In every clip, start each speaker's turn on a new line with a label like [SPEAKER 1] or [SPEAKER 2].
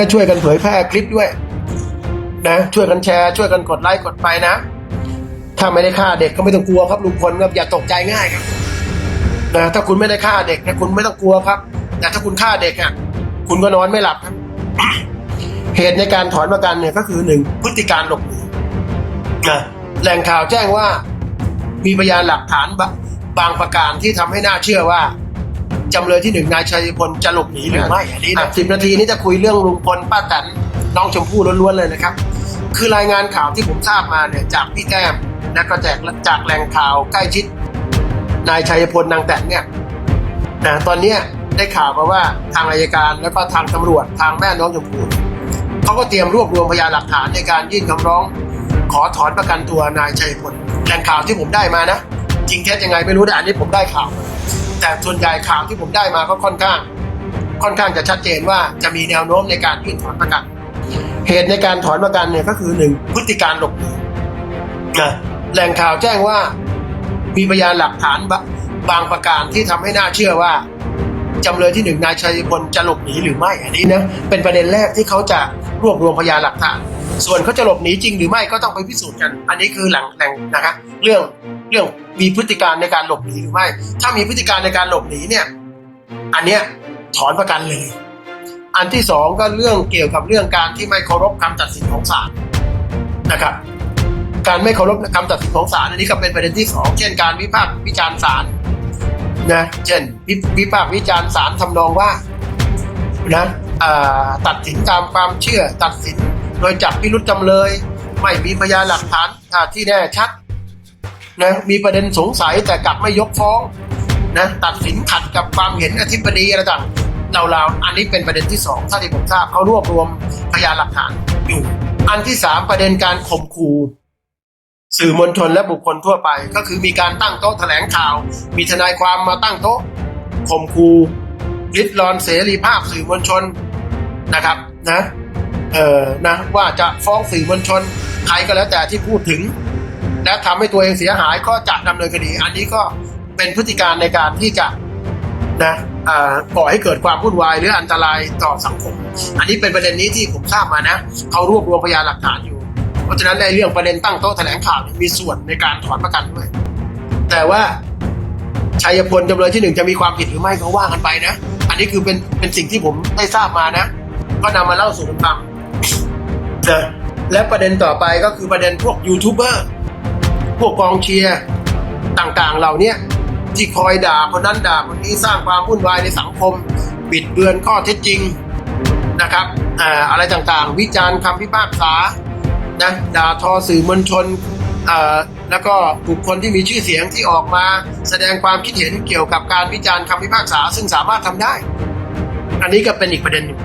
[SPEAKER 1] ก็ช่วยกันเผยแพร่คลิปด้วย นะ ช่วยกันแชร์ ช่วยกันกดไลค์กดไปนะ ถ้าไม่ได้ฆ่าเด็กก็ไม่ต้องกลัวครับลุงพลครับอย่าตกใจง่ายครับนะถ้าคุณไม่ได้ฆ่าเด็กนี่ยคุณไม่ต้องกลัวครับแต่ถ้าคุณฆ่าเด็กอะคุณก็นอนไม่หลับครับเหตุในการถอนประกันเนี่ยก็คือหนึ่งพฤติการหลบหนีนะแหล่งข่าวแจ้งว่า มีพยานหลักฐานบบางประการที่ทำให้น่าเชื่อว่า จำเลยที่หนึ่งนายชัยพลจะหลบหนีหรือไม่อันนี้นะสิบนาทีนี้จะคุยเรื่องลุงพลป้าแตนน้องชมพู่ล้วนๆเลยนะครับ คือรายงานข่าวที่ผมทราบมาเนี่ยจากพี่แก้มและก็จากจากแหล่งข่าวใกล้ชิด นายชัยพลนางแตนเนี่ยนะตอนเนี้ยได้ข่าวมาว่าทางอายการแล้วก็ทางตำรวจทางแม่น้องชมพู่เขาก็เตรียมรวบรวมพยานหลักฐานในการยื่นคำร้อง ขอถอนประกันตัวนายชัยพลแหล่งข่าวที่ผมได้มานะ จริงแท้ยังไงไม่รู้แต่อันนี้ผมได้ข่าวมา แต่ส่วนใหญ่ข่าวที่ผมได้มาก็ค่อนข้าง ค่อนข้างจะชัดเจนว่าจะมีแนวโน้มในการยื่นถอนประกัน เหตุในการถอนประกันเนี่ยก็คือหนึ่งพฤติการหลบหนีนะแหล่งข่าวแจ้งว่ามีพยานหลักฐานบะบางประการที่ทำให้น่าเชื่อว่าจำเลยที่หนึ่งนายชัยพลจะหลบหนีหรือไม่อันนี้นะเป็นประเด็นแรกที่เขาจะรวบรวมพยานหลักฐาน ส่วนเขาจะหลบหนีจริงหรือไม่ก็ต้องไปพิสูจน์กัน อันนี้คือหลังแหล่งนะครับเรื่อง เรื่องมีพฤติการในการหลบหนีหรือไม่ ถ้ามีพฤติการในการหลบหนีเนี่ย อันเนี้ยถอนประกันเลย อันที่สองก็เรื่องเกี่ยวกับเรื่องการที่ไม่เคารพคำตัดสินของศาลนะครับ การไม่เคารพคำตัดสินของศาลอันนี้ก็เป็นประเด็นที่สองเช่นการวิพากษ์วิจารณ์ศาลนะ เช่นวิวิพากษ์วิจารณ์ศาลทำนองว่านะอ่าตัดสินตามความเชื่อตัดสินโดยจับพิรุษจำเลย ไม่มีพยานหลักฐานที่แน่ชัด นะมีประเด็นสงสัยแต่กลับไม่ยกฟ้องนะตัดสินขัดกับความเห็นอธิบดีอะไรต่างเราๆอันนี้เป็นประเด็นที่สองท่าที่ผมทราบเขารวบรวมพยานหลักฐานอยู่ อันที่สามประเด็นการข่มขู่สื่อมวลชนและบุคคลทั่วไป ก็คือมีการตั้งโต๊ะแถลงข่าว มีทนายความมาตั้งโต๊ะข่มขู่ริดรอนเสรีภาพสื่อมวลชนนะครับนะเออนะว่าจะฟ้องสื่อมวลชนใครก็แล้วแต่ที่พูดถึง และทำให้ตัวเองเสียหายก็จะดำเนินคดี อันนี้ก็เป็นพฤติการในการที่จะนะอ่าก่อให้เกิดความวุ่นวายหรืออันตรายต่อสังคม อันนี้เป็นประเด็นนี้ที่ผมทราบมานะเขารวบรวมพยานหลักฐานอยู่ เพราะฉะนั้นในเรื่องประเด็นตั้งโต๊ะแถลงข่าวมีส่วนในการถอนประกันด้วย แต่ว่าชัยพลจำเลยที่หนึ่งจะมีความผิดหรือไม่ก็ว่ากันไปนะ อันนี้คือเป็นเป็นสิ่งที่ผมได้ทราบมานะ ก็นำมาเล่าสู่กันฟังนะและประเด็นต่อไปก็คือประเด็นพวกยูทูบเบอร์ พวกกองเชียร์ต่างๆ เหล่านี้ที่คอยด่าคนนั้นด่าคนนี้สร้างความวุ่นวายในสังคม บิดเบือนข้อเท็จจริงนะครับออะไรต่างๆ วิจารณ์คำพิพากษานะด่าทอสื่อมวลชนแล้วก็บุคคลที่มีชื่อเสียงที่ออกมาแสดงความคิดเห็นเกี่ยวกับการวิจารณ์คำพิพากษา ซึ่งสามารถทำได้ อันนี้ก็เป็นอีกประเด็นหนึ่ง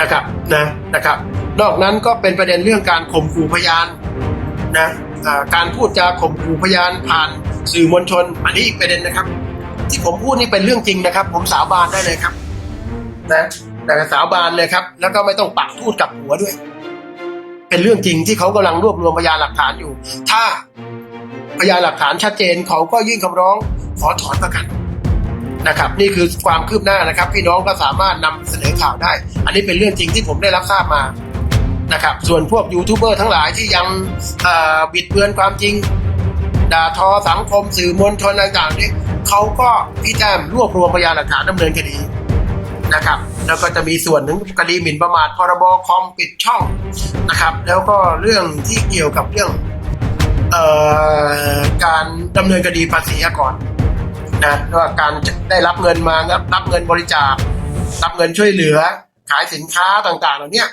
[SPEAKER 1] นะครับนะนะครับ นอกนั้นก็เป็นประเด็นเรื่องการข่มขู่พยานนะ การพูดจาข่มขู่พยานผ่านสื่อมวลชน อันนี้อีกประเด็นนะครับ ที่ผมพูดนี่เป็นเรื่องจริงนะครับ ผมสาบานได้เลยครับนะแต่สาบานเลยครับ แล้วก็ไม่ต้องปักพูดกับหัวด้วย เป็นเรื่องจริงที่เขากำลังรวบรวมพยานหลักฐานอยู่ ถ้าพยานหลักฐานชัดเจนเขาก็ยื่นคำร้องขอถอนประกันนะครับ นี่คือความคืบหน้านะครับ พี่น้องก็สามารถนำเสนอข่าวได้ อันนี้เป็นเรื่องจริงที่ผมได้รับทราบมา นะครับ ส่วนพวกยูทูบเบอร์ทั้งหลายที่ยังบิดเบือนความจริง ด่าทอสังคมสื่อมวลชนต่างๆนี่เขาก็พี่แต้มรวบรวมพยานหลักฐานดำเนินคดีนะครับ แล้วก็จะมีส่วนถึงคดีหมิ่นประมาทพรบคอมปิดช่องนะครับ แล้วก็เรื่องที่เกี่ยวกับเรื่องออการดำเนินคดีภาษีอากรนะว่าการได้รับเงินมารับรับเงินบริจาครับเงินช่วยเหลือ ขายสินค้าต่างๆเหล่านี้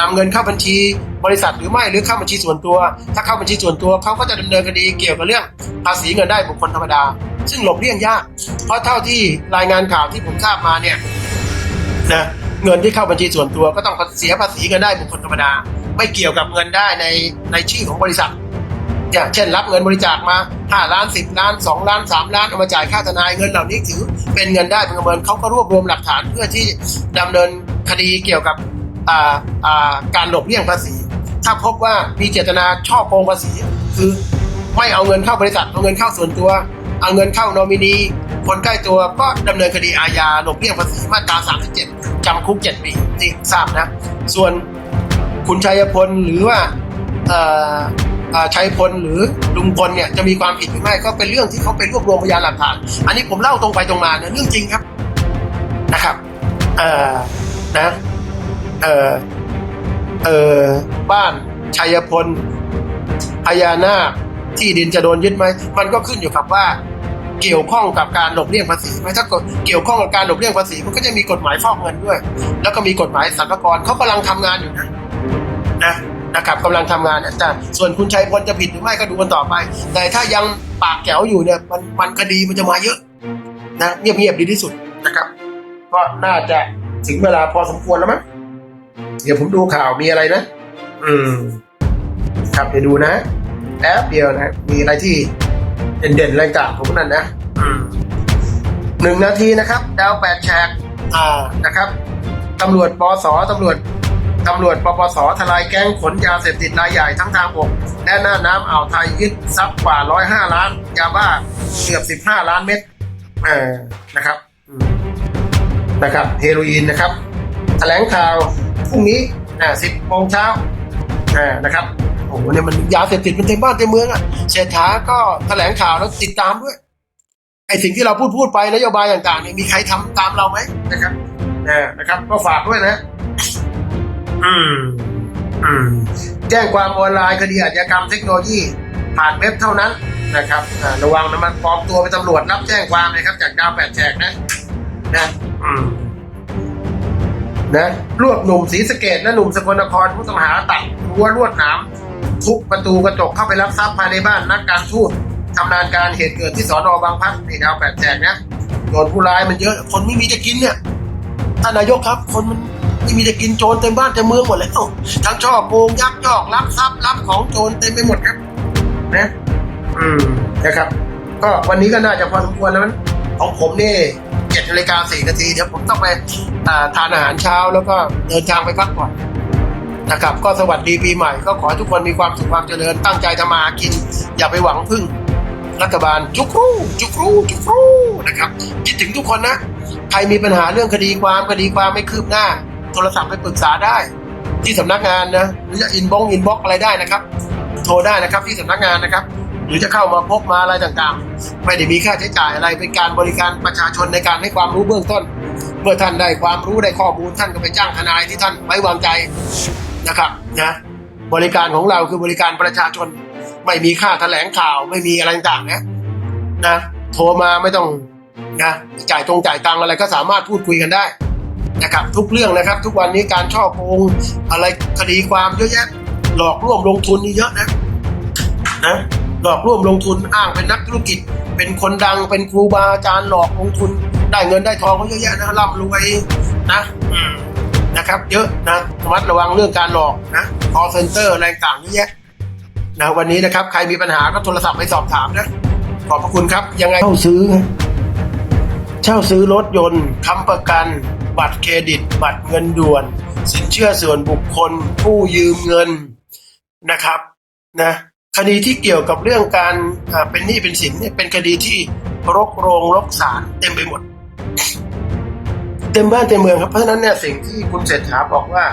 [SPEAKER 1] นำเงินเข้าบัญชีบริษัทหรือไม่หรือเข้าบัญชีส่วนตัว ถ้าเข้าบัญชีส่วนตัวเขาก็จะดำเนินคดีเกี่ยวกับเรื่องภาษีเงินได้บุคคลธรรมดา ซึ่งหลบเลี่ยงยาก เพราะเท่าที่รายงานข่าวที่ผมทราบมาเนี่ยนะเงินที่เข้าบัญชีส่วนตัวก็ต้องเสียภาษีเงินได้บุคคลธรรมดา ไม่เกี่ยวกับเงินได้ในในชื่อของบริษัทอย่างเช่นรับเงินบริจาคมา5ล้าน10 ล้าน 2 ล้าน 3 ล้านเอามาจ่ายค่าทนายเงินเหล่านี้ถือเป็นเงินได้เป็นเงินเขาก็รวบรวมหลักฐานเพื่อที่ดำเนินคดีเกี่ยวกับ การหลบเลี่ยงภาษี ถ้าพบว่ามีเจตนาช่อโกงภาษี คือไม่เอาเงินเข้าบริษัทเอาเงินเข้าส่วนตัว เอาเงินเข้านอมินีคนใกล้ตัวก็ดำเนินคดีอาญาหลบเลี่ยงภาษีมาตรา 37จำคุก 7 ปีนี่ทราบนะ ส่วนคุณชัยพลหรือว่าชัยพลหรือลุงพลเนี่ยจะมีความผิดหรือไม่ก็เป็นเรื่องที่เขาไปรวบรวมพยานหลักฐาน อันนี้ผมเล่าตรงไปตรงมานะเรื่องจริงครับนะครับนะ เออเออบ้านชัยพลพญานาคที่ดินจะโดนยึดไหมมันก็ขึ้นอยู่กับว่า เกี่ยวข้องกับการหลบเลี่ยงภาษีไหมถ้าเกี่ยวข้องกับการหลบเลี่ยงภาษีมันก็จะมีกฎหมายฟอกเงินด้วย แล้วก็มีกฎหมายสรรพากรเขากำลังทำงานอยู่นะนะนะครับกำลังทำงานนะแต่ส่วนคุณชัยพลจะผิดหรือไม่ก็ดูกันต่อไป แต่ถ้ายังปากแจ๋วอยู่เนี่ยมันมันคดีมันจะมาเยอะนะเงียบๆดีที่สุดนะครับ ก็น่าจะถึงเวลาพอสมควรแล้วมั้ง เดี๋ยวผมดูข่าวมีอะไรนะ อืม ครับเดี๋ยวดูนะแอปเดียวนะ มีอะไรที่เด่นๆอะไรต่างของพวกนั้นนะอืมหนึ่งนาทีนะครับ ดาวแปดแฉกอ่านะครับตำรวจปสตำรวจตำรวจปปสทลายแก๊งขนยาเสพติดรายใหญ่ทั้งทางบกและหน้าน้ำอ่าวไทยยึดทรัพย์กว่า105ล้าน ยาบ้าเกือบ15ล้านเม็ดเออนะครับนะครับเฮโรอีนนะครับ แถลงข่าว พรุ่งนี้อ่า10โมงเช้าอ่านะครับโอ้โหเนี่ยมันยาเสพติดมันเต็มบ้านเต็มเมืองอะเศรษฐาก็แถลงข่าวแล้วติดตามด้วยไอสิ่งที่เราพูดพูดไปนโยบายต่างๆเนี่ยมีใครทำตามเราไหมนะครับนะนะครับ ก็ฝากด้วยนะ อืม อืม แจ้งความออนไลน์คดีอาชญากรรมเทคโนโลยี ผ่านเว็บเท่านั้นนะครับระวังนะมันปลอมตัวเป็นตำรวจรับแจ้งความนะครับ จากดาวแปดแฉกนะ นะ อืม นะรวบหนุ่มศรีสะเกดและหนุ่มสกลนครผู้ต้องหาตัดรั้วลวดหนามทุบประตูกระจกเข้าไปรับทรัพย์ภายในบ้านนักการทูตทำนานการเหตุเกิดที่สอนอบางพัดในดาวแปดแจกนะโดนผู้ร้ายมันเยอะ คนไม่มีจะกินเนี่ยท่านนายกครับ คนมันไม่มีจะกินโจรเต็มบ้านเต็มเมืองหมดเลยทั้งช่อโกงยักยอกรับทรัพย์รับของโจรเต็มไปหมดครับ นะ อืมนะครับ ก็วันนี้ก็น่าจะพอสมควรแล้วมั้งของผมนี่ เจ็ดนาฬิกาสี่นาทีเดี๋ยวผมต้องไปทานอาหารเช้าแล้วก็เดินทางไปพักผ่อนนะครับก็สวัสดีปีใหม่ก็ขอให้ทุกคนมีความสุขความเจริญตั้งใจทำมากิน อย่าไปหวังพึ่งรัฐบาลจุกรูจุกรูจุกรูนะครับคิดถึงทุกคนนะ ใครมีปัญหาเรื่องคดีความคดีความไม่คืบหน้า โทรศัพท์ไปปรึกษาได้ ที่สำนักงานนะหรือจะอินบ็อกอินบ็อกอะไรได้นะครับ โทรได้นะครับที่สำนักงานนะครับ รือจะเข้ามาพบมาอะไรต่างๆ ไม่ได้มีค่าใช้จ่ายอะไรเป็นการบริการประชาชนในการให้ความรู้เบื้องต้น เมื่อท่านได้ความรู้ได้ข้อมูลท่านก็ไปจ้างทนายที่ท่านไว้วางใจนะครับนะบริการของเราคือบริการประชาชน ไม่มีค่าแถลงข่าวไม่มีอะไรต่างๆนะนะโทรมาไม่ต้องนะจ่ายตรงจ่ายตังอะไรก็สามารถพูดคุยกันได้นะครับทุกเรื่องนะครับ ทุกวันนี้การช่อโกงอะไรคดีความเยอะแยะหลอกร่วมลงทุนนี่เยอะนะนะ หลอกร่วมลงทุนอ้างเป็นนักธุรกิจ เป็นคนดังเป็นครูบาอาจารย์หลอกลงทุน ได้เงินได้ทองเขาเยอะแยะนะร่ำรวยนะอืมนะครับ เยอะนะระมัดระวังเรื่องการหลอกนะ call center อะไรต่างๆเยอะแยะนะวันนี้นะครับ ใครมีปัญหาก็โทรศัพท์ไปสอบถามนะขอบพระคุณครับ ยังไงเช่าซื้อ เช่าซื้อรถยนต์ค้ำประกัน บัตรเครดิต บัตรเงินด่วน สินเชื่อส่วนบุคคล ผู้ยืมเงินนะครับ นะ คดีที่เกี่ยวกับเรื่องการเป็นหนี้เป็นสินเนี่ยเป็นคดีที่รกโรงรกศาลเต็มไปหมด เต็มบ้านเต็มเมืองครับเพราะฉะนั้นเนี่ยสิ่งที่คุณเศรษฐาบอกว่า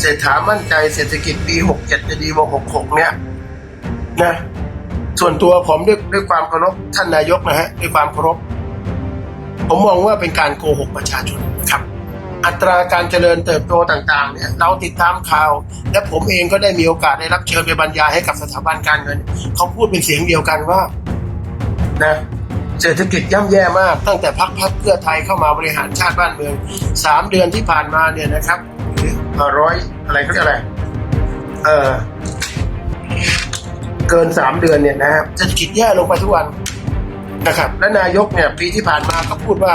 [SPEAKER 1] เศรษฐามั่นใจเศรษฐกิจปี 67 จะดีกว่า66 เนี่ยนะส่วนตัวผมด้วยด้วยความเคารพท่านนายกนะฮะด้วยความเคารพผมมองว่าเป็นการโกหกประชาชน อัตราการเจริญเติบโตต่างๆเนี่ยเราติดตามข่าว และผมเองก็ได้มีโอกาสได้รับเชิญไปบรรยายให้กับสถาบันการเงินเขาพูดเป็นเสียงเดียวกันว่านะเศรษฐกิจย่ำแย่มากตั้งแต่พักพักเพื่อไทยเข้ามาบริหารชาติบ้านเมืองสามเดือนที่ผ่านมาเนี่ยนะครับหรือร้อยอะไรเขาเรียกอะไรเออเกินสามเดือนเนี่ยนะครับเศรษฐกิจแย่ลงไปทุกวันนะครับ และนายกเนี่ยปีที่ผ่านมาก็พูดว่า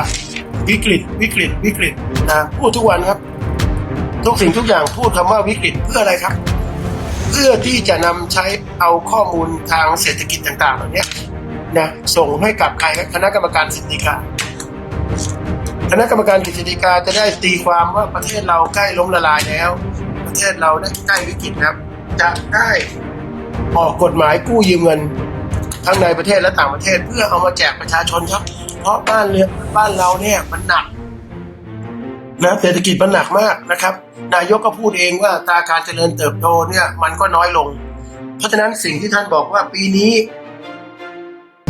[SPEAKER 1] วิกฤต วิกฤต วิกฤตนะพูดทุกวันครับ ทุกสิ่งทุกอย่างพูดคำว่าวิกฤตเพื่ออะไรครับ เพื่อที่จะนำใช้เอาข้อมูลทางเศรษฐกิจต่างๆเหล่านี้นะส่งให้กับใครครับคณะกรรมการสิทธิกาคณะกรรมการกฤษฎีกาจะได้ตีความว่าประเทศเราใกล้ล้มละลายแล้ว ประเทศเราใกล้วิกฤตครับ จะได้ออกกฎหมายกู้ยืมเงิน ทั้งในประเทศและต่างประเทศ เพื่อเอามาแจกประชาชนครับ เพราะบ้านเรือนบ้านเราเนี่ยมันหนักนะเศรษฐกิจมันหนักมากนะครับ นายกก็พูดเองว่าตาการเจริญเติบโตเนี่ยมันก็น้อยลง เพราะฉะนั้นสิ่งที่ท่านบอกว่าปีนี้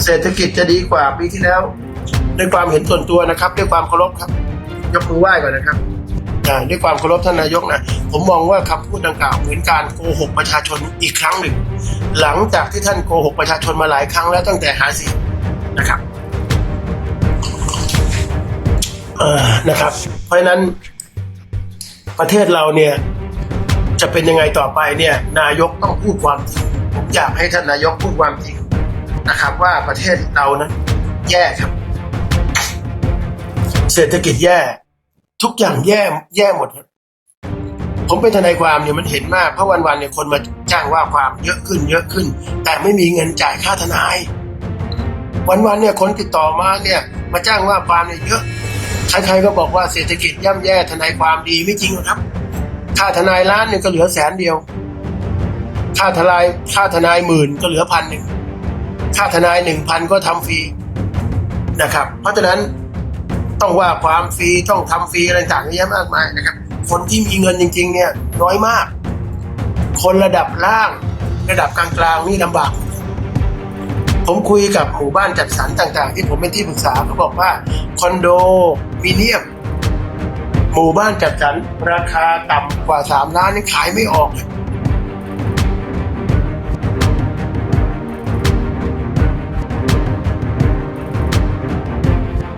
[SPEAKER 1] เศรษฐกิจจะดีกว่าปีที่แล้วด้วยความเห็นส่วนตัวนะครับ ด้วยความเคารพครับ ยกมือไหว้ก่อนนะครับ อ่าด้วยความเคารพท่านนายกนะผมมองว่าคำพูดดังกล่าวเหมือนการโกหกประชาชนอีกครั้งหนึ่ง หลังจากที่ท่านโกหกประชาชนมาหลายครั้งแล้วตั้งแต่หาเสียงนะครับนะครับ เพราะฉะนั้นประเทศเราเนี่ยจะเป็นยังไงต่อไปเนี่ยนายกต้องพูดความจริงผมอยากให้ท่านนายกพูดความจริงนะครับ ว่าประเทศเรานะแย่ครับ เศรษฐกิจแย่ ทุกอย่างแย่แย่หมดครับผมเป็นทนายความเนี่ยมันเห็นมากเพราะวันๆเนี่ยคนมาจ้างว่าความเยอะขึ้น เยอะขึ้น แต่ไม่มีเงินจ่ายค่าทนาย วันๆเนี่ยคนติดต่อมาเนี่ยมาจ้างว่าความเนี่ยเยอะใครๆก็บอกว่าเศรษฐกิจย่ำแย่ทนายความดีไม่จริงหรอกครับค่าทนายล้านหนึ่งก็เหลือแสนเดียว ค่าทนายค่าทนายหมื่นก็เหลือพันหนึ่งค่าทนายหนึ่งพันก็ทำฟรีนะครับ เพราะฉะนั้น ต้องว่าความฟรีต้องทำฟรีอะไรต่างๆเยอะมากมายนะครับ คนที่มีเงินจริง ๆ เนี่ยน้อยมาก คนระดับล่างระดับกลางๆนี่ลำบาก ผมคุยกับหมู่บ้านจัดสรรต่างๆ ที่ผมเป็นที่ปรึกษาเขาบอกว่าคอนโดมิเนียมหมู่บ้านจัดสรรราคาต่ำกว่าสามล้านนี่ขายไม่ออกเลย